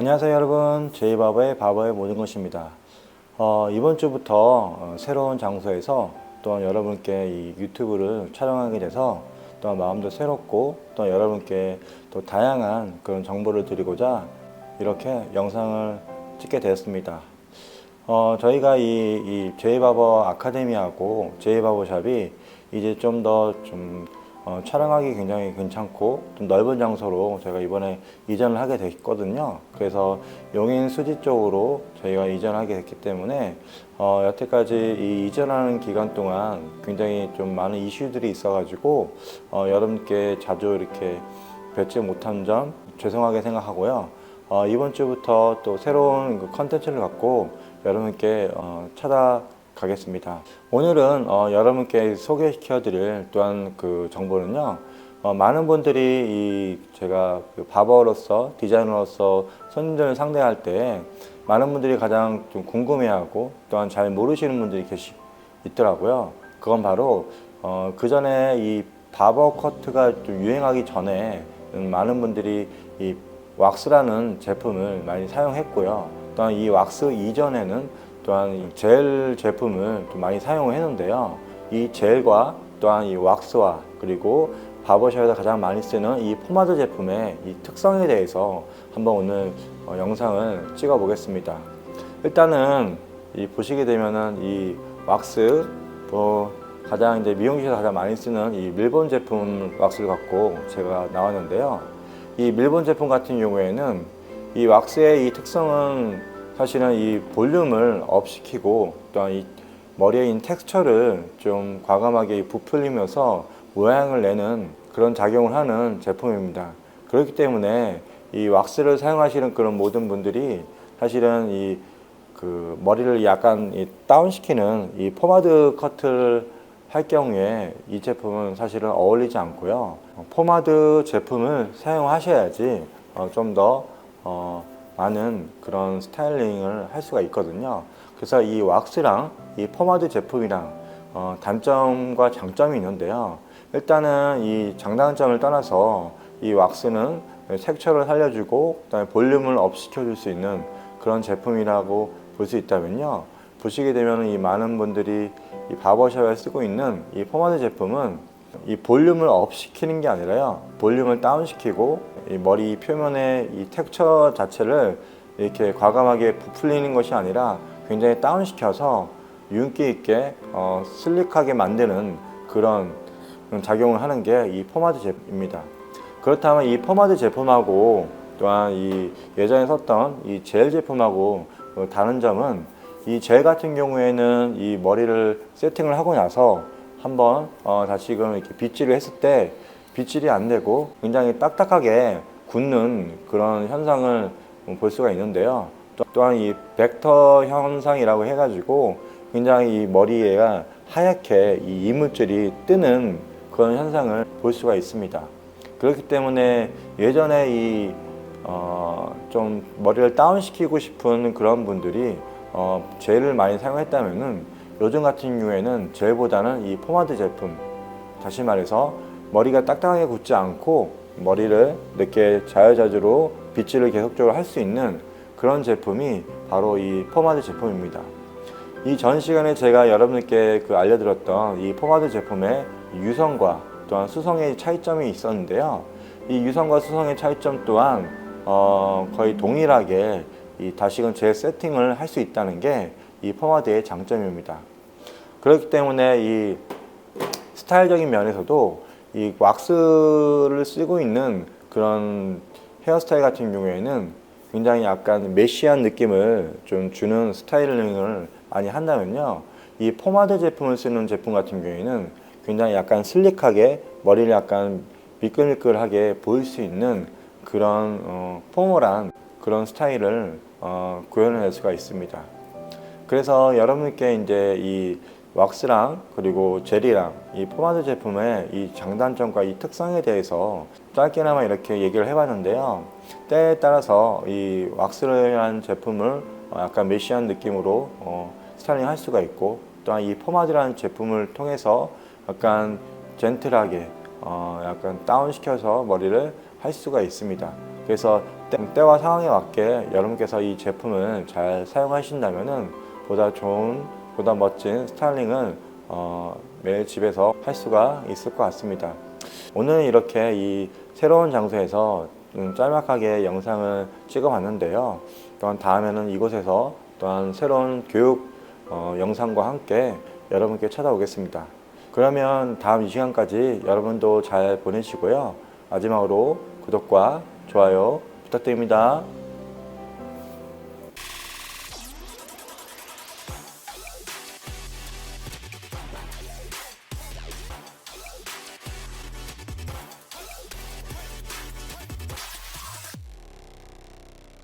안녕하세요 여러분. 제이바버의 바버의 모든 것입니다. 어, 이번 주부터 어, 새로운 장소에서 또한 여러분께 이 유튜브를 촬영하게 돼서 또한 마음도 새롭고 또 여러분께 또 다양한 그런 정보를 드리고자 이렇게 영상을 찍게 되었습니다. 어, 저희가 이, 이 제이바버 아카데미하고 제이바버 샵이 이제 좀 더좀 어, 촬영하기 굉장히 괜찮고 좀 넓은 장소로 제가 이번에 이전을 하게 됐거든요. 그래서 용인 수지 쪽으로 저희가 이전하게 됐기 때문에 어, 여태까지 이 이전하는 기간 동안 굉장히 좀 많은 이슈들이 있어가지고 어, 여러분께 자주 이렇게 뵙지 못한 점 죄송하게 생각하고요. 어, 이번 주부터 또 새로운 그 컨텐츠를 갖고 여러분께 어, 찾아 가겠습니다. 오늘은 어, 여러분께 소개시켜드릴 또한 그 정보는요. 어, 많은 분들이 이 제가 그 바버로서 디자이너로서 손님들을 상대할 때 많은 분들이 가장 좀 궁금해하고 또한 잘 모르시는 분들이 계시 있더라고요. 그건 바로 어, 그 전에 이 바버 커트가 좀 유행하기 전에 음, 많은 분들이 이 왁스라는 제품을 많이 사용했고요. 또한 이 왁스 이전에는 또한 이 젤 제품을 좀 많이 사용했는데요. 이 젤과 또한 이 왁스와 그리고 바버샵에서 가장 많이 쓰는 이 포마드 제품의 이 특성에 대해서 한번 오늘 어, 영상을 찍어 보겠습니다. 일단은 이 보시게 되면은 이 왁스 뭐 가장 이제 미용실에서 가장 많이 쓰는 이 밀본 제품 왁스를 갖고 제가 나왔는데요. 이 밀본 제품 같은 경우에는 이 왁스의 이 특성은 사실은 이 볼륨을 업 시키고 또한 이 머리에 있는 텍스처를 좀 과감하게 부풀리면서 모양을 내는 그런 작용을 하는 제품입니다. 그렇기 때문에 이 왁스를 사용하시는 그런 모든 분들이 사실은 이 그 머리를 약간 이 다운시키는 이 포마드 커트를 할 경우에 이 제품은 사실은 어울리지 않고요. 어, 포마드 제품을 사용하셔야지 어, 좀더 어, 많은 그런 스타일링을 할 수가 있거든요. 그래서 이 왁스랑 이 포마드 제품이랑 어, 단점과 장점이 있는데요. 일단은 이 장단점을 떠나서 이 왁스는 색채를 살려주고 그다음에 볼륨을 업 시켜줄 수 있는 그런 제품이라고 볼 수 있다면요. 보시게 되면 이 많은 분들이 이 바버샵에 쓰고 있는 이 포마드 제품은 이 볼륨을 업 시키는 게 아니라요. 볼륨을 다운 시키고 이 머리 표면의 이 텍처 자체를 이렇게 과감하게 부풀리는 것이 아니라 굉장히 다운 시켜서 윤기 있게 어, 슬릭하게 만드는 그런 작용을 하는 게 이 포마드 제품입니다. 그렇다면 이 포마드 제품하고 또한 이 예전에 썼던 이 젤 제품하고 어, 다른 점은 이 젤 같은 경우에는 이 머리를 세팅을 하고 나서 한번 어, 다시금 이렇게 빗질을 했을 때 빗질이 안 되고 굉장히 딱딱하게 굳는 그런 현상을 볼 수가 있는데요. 또- 또한 이 벡터 현상이라고 해가지고 굉장히 이 머리에가 하얗게 이 이물질이 뜨는 그런 현상을 볼 수가 있습니다. 그렇기 때문에 예전에 이, 어, 좀 머리를 다운시키고 싶은 그런 분들이 어, 젤을 많이 사용했다면은 요즘 같은 경우에는 젤보다는 이 포마드 제품, 다시 말해서 머리가 딱딱하게 굳지 않고 머리를 이렇게 자유자주로 빗질을 계속적으로 할 수 있는 그런 제품이 바로 이 포마드 제품입니다. 이 전 시간에 제가 여러분께 그 알려드렸던 이 포마드 제품의 유성과 또한 수성의 차이점이 있었는데요. 이 유성과 수성의 차이점 또한 어, 거의 동일하게 이 다시금 재 세팅을 할 수 있다는 게 이 포마드의 장점입니다. 그렇기 때문에 이 스타일적인 면에서도 이 왁스를 쓰고 있는 그런 헤어스타일 같은 경우에는 굉장히 약간 메시한 느낌을 좀 주는 스타일링을 많이 한다면요. 이 포마드 제품을 쓰는 제품 같은 경우에는 굉장히 약간 슬릭하게 머리를 약간 미끌미끌하게 보일 수 있는 그런 어, 포멀한 그런 스타일을 어, 구현해낼 수가 있습니다. 그래서 여러분께 이제 이 왁스랑 그리고 젤이랑 이 포마드 제품의 이 장단점과 이 특성에 대해서 짧게나마 이렇게 얘기를 해봤는데요. 때에 따라서 이 왁스라는 제품을 어, 약간 메시한 느낌으로 어, 스타일링 할 수가 있고 또한 이 포마드라는 제품을 통해서 약간 젠틀하게 어, 약간 다운시켜서 머리를 할 수가 있습니다. 그래서 때- 때와 상황에 맞게 여러분께서 이 제품을 잘 사용하신다면은 보다 좋은, 보다 멋진 스타일링을 어, 매일 집에서 할 수가 있을 것 같습니다. 오늘 이렇게 이 새로운 장소에서 좀 짤막하게 영상을 찍어봤는데요. 또한 다음에는 이곳에서 또한 새로운 교육 어, 영상과 함께 여러분께 찾아오겠습니다. 그러면 다음 이 시간까지 여러분도 잘 보내시고요. 마지막으로 구독과 좋아요 부탁드립니다.